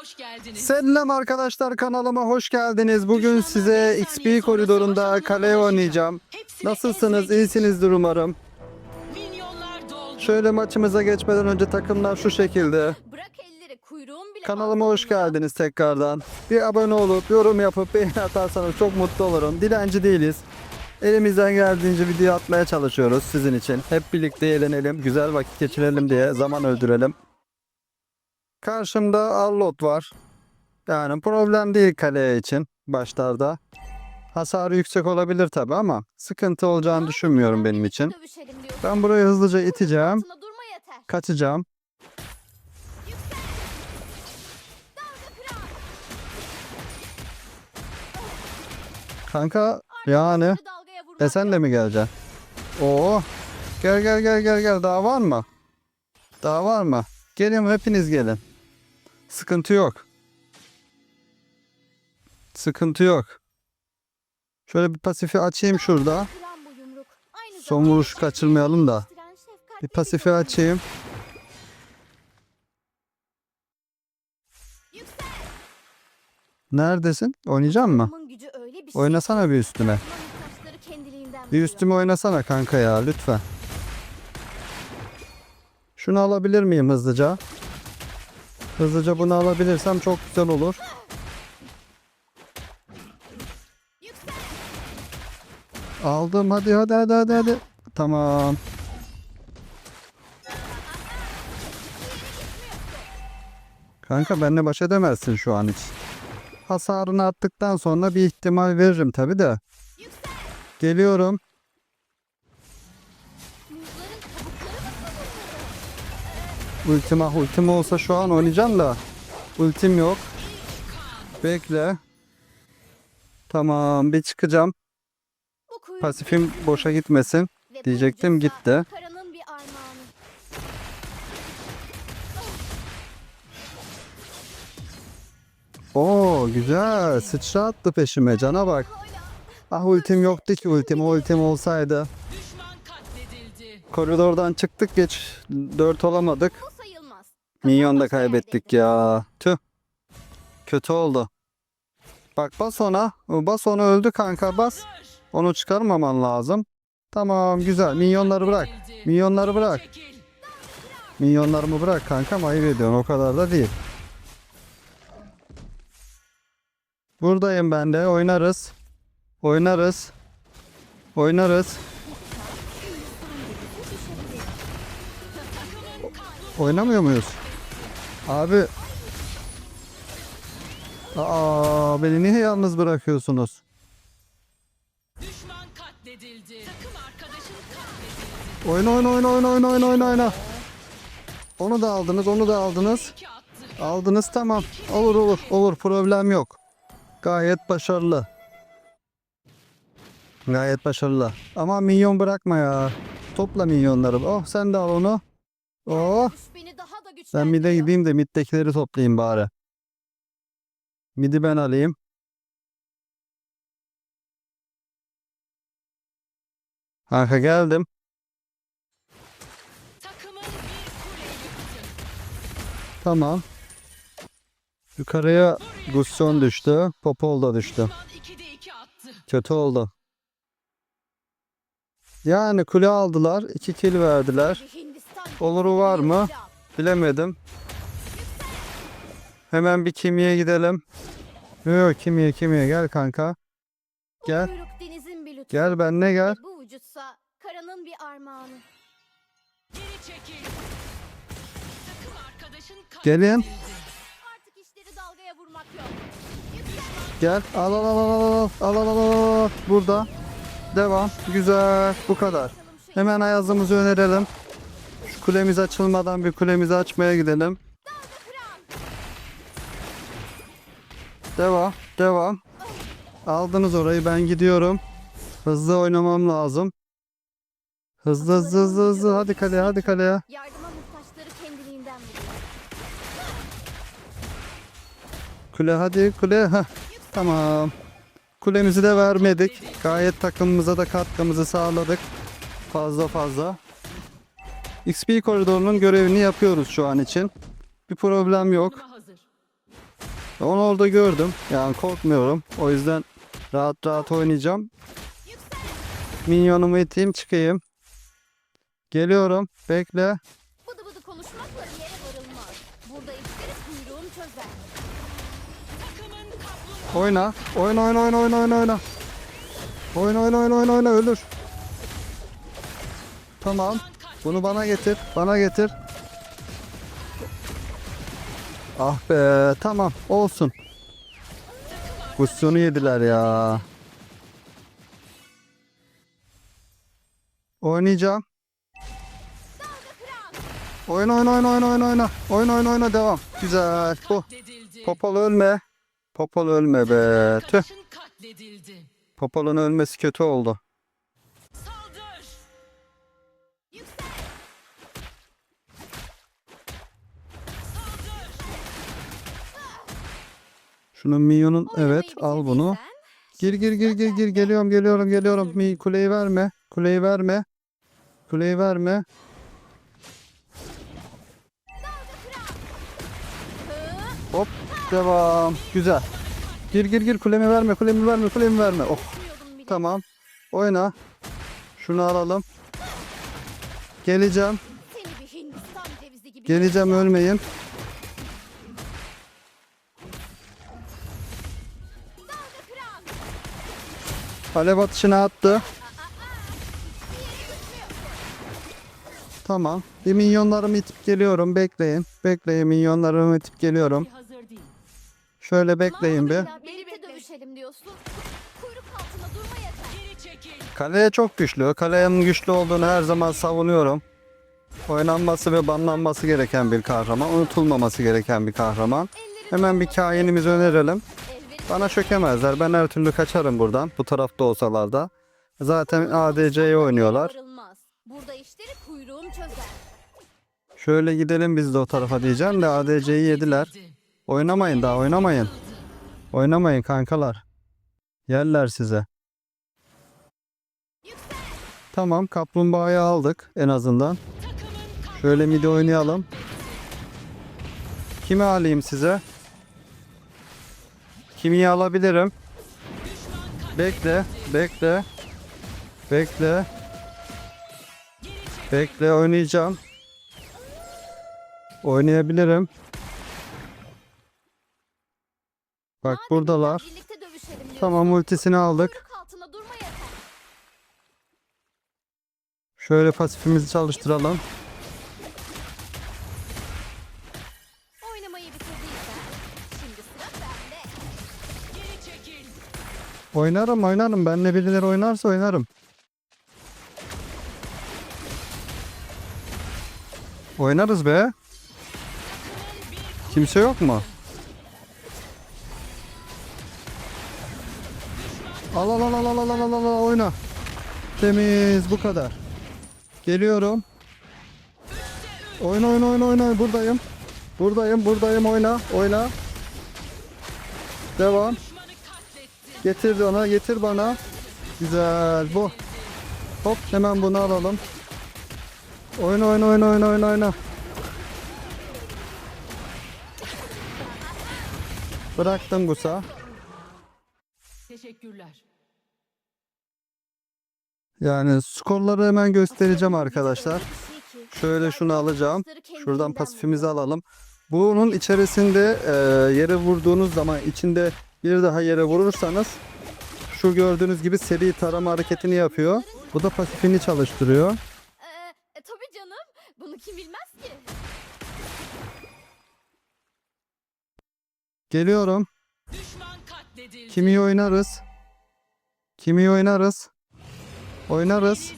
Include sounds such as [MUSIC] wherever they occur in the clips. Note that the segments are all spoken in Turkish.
Hoş geldiniz. Selam arkadaşlar kanalıma hoş geldiniz. Bugün size XP koridorunda kale oynayacağım. Hepsini Nasılsınız? ezmeyeceğiz. İyisinizdir umarım. Minyonlar doldu. Şöyle maçımıza geçmeden önce takımlar şu şekilde. Bırak elleri kuyruğum bile Kanalıma hoş geldiniz tekrardan. Bir abone olup yorum yapıp beğeni atarsanız çok mutlu olurum. Dilenci değiliz. Elimizden geldiğince video atmaya çalışıyoruz sizin için. Hep birlikte eğlenelim, güzel vakit geçirelim diye zaman öldürelim. Karşımda Arlot var. Yani problem değil kale için başlarda. Hasarı yüksek olabilir tabi ama sıkıntı olacağını düşünmüyorum benim için. Ben burayı hızlıca iteceğim, kaçacağım. Kanka yani e sen de mi geleceksin? Oo. Gel gel gel gel gel daha var mı? Daha var mı? Gelin hepiniz gelin. Sıkıntı yok. Sıkıntı yok. Şöyle bir pasifi açayım şurada. Son vuruş kaçırmayalım da. Bir pasifi açayım. Neredesin? Oynayacak mı? Şey. Oynasana bir üstüme. Bir üstüme oynasana kanka ya lütfen. Şunu alabilir miyim hızlıca? Hızlıca bunu alabilirsem çok güzel olur. Aldım hadi hadi hadi hadi hadi. Tamam. Kanka benimle baş edemezsin şu an hiç. Hasarını attıktan sonra bir ihtimal veririm tabi de. Geliyorum. Mı Ultima ultim olsa şu an oynayacağım da. Ultim yok. Bekle. Tamam bir çıkacağım. Pasifim boşa gitmesin. diyecektim, gitti. Oo güzel. Sıçra attı peşime. Cana bak. Ah ultim yoktu ki ultim. Ultim olsaydı. Koridordan çıktık geç. 4 olamadık. Minyon da kaybettik ya. Tüh. Kötü oldu. Bak bas ona. Bas ona öldü kanka bas. Onu çıkarmaman lazım. Tamam güzel. Minyonları bırak. Minyonları bırak. Minyonlarımı bırak kankam ayıp ediyorsun. O kadar da değil. Buradayım ben de. Oynarız. Oynarız. Oynarız. Oynamıyor muyuz? Abi. Aa, beni niye yalnız bırakıyorsunuz? Düşman katledildi. Takım arkadaşın katledildi. Oyna oyna oyna oyna oyna oyna oyna oyna. Onu da aldınız, onu da aldınız. Aldınız tamam. Olur olur olur problem yok. Gayet başarılı. Gayet başarılı. Ama minyon bırakma ya. Topla minyonları. Oh sen de al onu. Oh. Beni daha da Ben güçlendiriyor. mid'e gideyim de mid'dekileri toplayayım bari. Mid'i ben alayım. Kanka geldim. Takımın bir kule yıktı. Tamam. Yukarıya Gusyon düştü. Popol da düştü. Düşman 2'de 2 attı. Kötü oldu. Yani kule aldılar. 2 kill verdiler. Oluru var mı? Bilemedim. Hemen bir kimiye gidelim. Yok kimiye kimiye gel kanka. Gel. Gel benle gel. Ve Bu vücutsa karanın bir armağanı. Geri çekil. Takım arkadaşın Gelin. Artık işleri dalgaya vurmak yok. Gel. Al al al al al al al al al al. Burada. Devam. Güzel. Bu kadar. Hemen ayazımızı önerelim. Kulemiz açılmadan bir kulemizi açmaya gidelim. Devam. Devam. Aldınız orayı ben gidiyorum. Hızlı oynamam lazım. Hızlı hızlı hızlı hızlı. Hadi kaleye hadi kaleye. Yardıma muhtaçları kendiliğinden vuruyor. Kule hadi kule. Heh. Tamam. Kulemizi de vermedik. Gayet takımımıza da katkımızı sağladık. Fazla fazla. XP koridorunun görevini yapıyoruz şu an için. Bir problem yok. Onu orada gördüm. Yani korkmuyorum. O yüzden rahat rahat oynayacağım. Minyonumu iteyim çıkayım. Geliyorum. Bekle. Bıdı bıdı konuşmakla yere varılmaz. Burada işleri kuyruğum çözer. Takımın kaplumbağa Oyna. Oyna oyna oyna oyna oyna oyna. Oyna oyna oyna oyna oyna ölür. Tamam. Bunu bana getir. Bana getir. Ah be tamam olsun. Kusyonu yediler ya. Oynayacağım. Oyna oyna oyna oyna oyna oyna. Oyna oyna oyna devam. Güzel. Bu. Popol ölme. Popol ölme be. Tüh. Popol'un ölmesi kötü oldu. Minyonun Oynamayı evet al bunu. Gir gir gir gir gir geliyorum geliyorum geliyorum. Mi kuleyi verme. Kuleyi verme. Kuleyi verme. Hop devam. Güzel. Gir gir gir kulemi verme kulemi verme kulemi verme. Oh tamam. Oyna. Şunu alalım. Geleceğim. Geleceğim ölmeyin. Alev atışını attı. Tamam. Bir minyonlarımı itip geliyorum. Bekleyin. Bekleyin minyonlarımı itip geliyorum. Şöyle bekleyin bir. Mağduruyla Birlikte dövüşelim diyorsun. Kuyruk altında durma yeter. Geri çekil. Kaleye çok güçlü. Kaleyenin güçlü olduğunu her zaman savunuyorum. Oynanması ve banlanması gereken bir kahraman. Unutulmaması gereken bir kahraman. Hemen bir kainimizi önerelim. Bana çökemezler. Ben her türlü kaçarım buradan. Bu tarafta olsalar da. Zaten ADC'yi oynuyorlar. Burada işleri kuyruğum çözer. Şöyle gidelim biz de o tarafa diyeceğim de ADC'yi yediler. Oynamayın daha oynamayın. Oynamayın kankalar. Yerler size. Tamam kaplumbağayı aldık en azından. Şöyle midi oynayalım. Kimi alayım size? Kimi alabilirim? Bekle, bekle. Bekle. Bekle oynayacağım. Oynayabilirim. Bak buradalar. Tamam ultisini aldık. Şöyle pasifimizi çalıştıralım. Oynarım oynarım. Benle birileri oynarsa oynarım. Oynarız be. Kimse yok mu? Al al al al al al al al oyna. Temiz bu kadar. Geliyorum. Oyna oyna oyna oyna buradayım. Buradayım buradayım oyna oyna. Devam. Getir ona, getir bana. Güzel bu. Hop hemen bunu alalım. Oyna oyna oyna oyna oyna oyna. Bıraktım Gusa. Teşekkürler. Yani skorları hemen göstereceğim arkadaşlar. Şöyle şunu alacağım. Şuradan pasifimizi alalım. Bunun içerisinde e, yere vurduğunuz zaman içinde bir daha yere vurursanız şu gördüğünüz gibi seri tarama hareketini yapıyor. Bu da pasifini çalıştırıyor. Ee, e, tabii canım. Bunu kim bilmez ki? Geliyorum. Kimi oynarız? Kimi oynarız? Oynarız.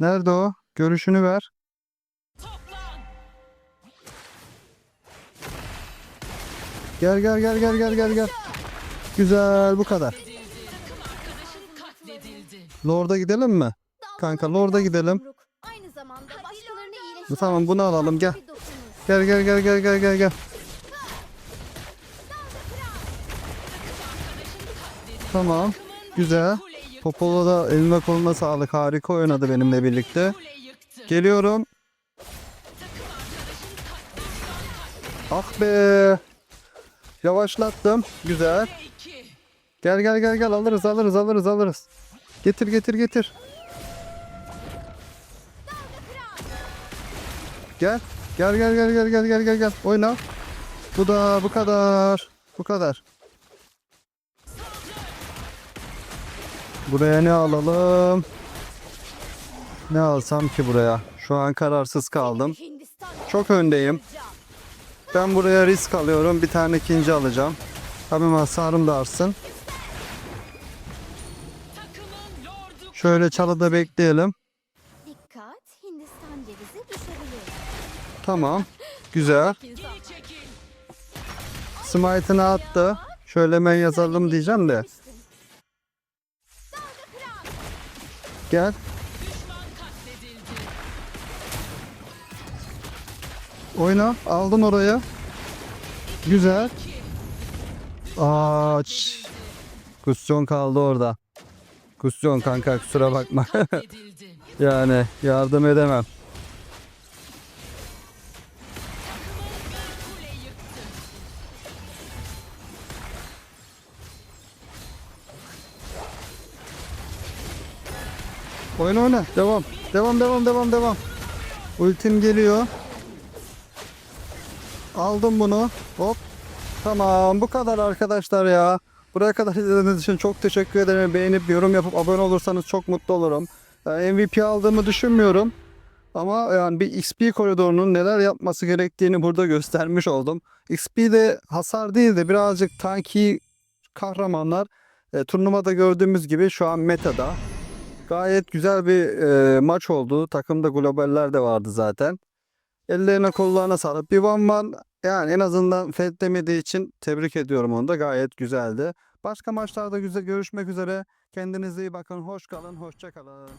Nerede o? Görüşünü ver. Gel gel gel gel gel gel gel. Güzel bu kadar. Lord'a gidelim mi? Kanka, Lord'a gidelim. Tamam, bunu alalım, gel. Gel gel gel gel gel gel gel. Tamam. Güzel. Popolo da eline koluna sağlık. Harika oynadı benimle birlikte. Geliyorum. Ah be. Yavaşlattım. Güzel. Gel gel gel gel alırız alırız alırız alırız. Getir getir getir. Gel. Gel gel gel gel gel gel gel gel. Oyna. Bu da bu kadar. Bu kadar. Buraya ne alalım? Ne alsam ki buraya? Şu an kararsız kaldım. Çok öndeyim. Ben buraya risk alıyorum. Bir tane ikinci alacağım. Tabii hasarım da artsın. Şöyle çalıda bekleyelim. Dikkat Hindistan cevizi düşebilir. Tamam. Güzel. Smite'ını attı. Şöyle hemen yazalım diyeceğim de. Gel. Oyna. Aldın orayı. Güzel. Aç. Kusyon kaldı orada. Kusyon kanka kusura bakma. [LAUGHS] Yani yardım edemem. Oyna oyna. Devam. Devam devam devam devam. Ultim geliyor. Aldım bunu. Hop. Tamam bu kadar arkadaşlar ya. Buraya kadar izlediğiniz için çok teşekkür ederim. Beğenip yorum yapıp abone olursanız çok mutlu olurum. Yani MVP aldığımı düşünmüyorum. Ama yani bir XP koridorunun neler yapması gerektiğini burada göstermiş oldum. XP de hasar değil de birazcık tanki kahramanlar e, turnuvada gördüğümüz gibi şu an metada. Gayet güzel bir e, maç oldu. Takımda globaller de vardı zaten. Ellerine kollarına sağlık. Bir one man yani en azından fedlemediği için tebrik ediyorum onu da. Gayet güzeldi. Başka maçlarda güzel görüşmek üzere. Kendinize iyi bakın. Hoş kalın. Hoşça kalın.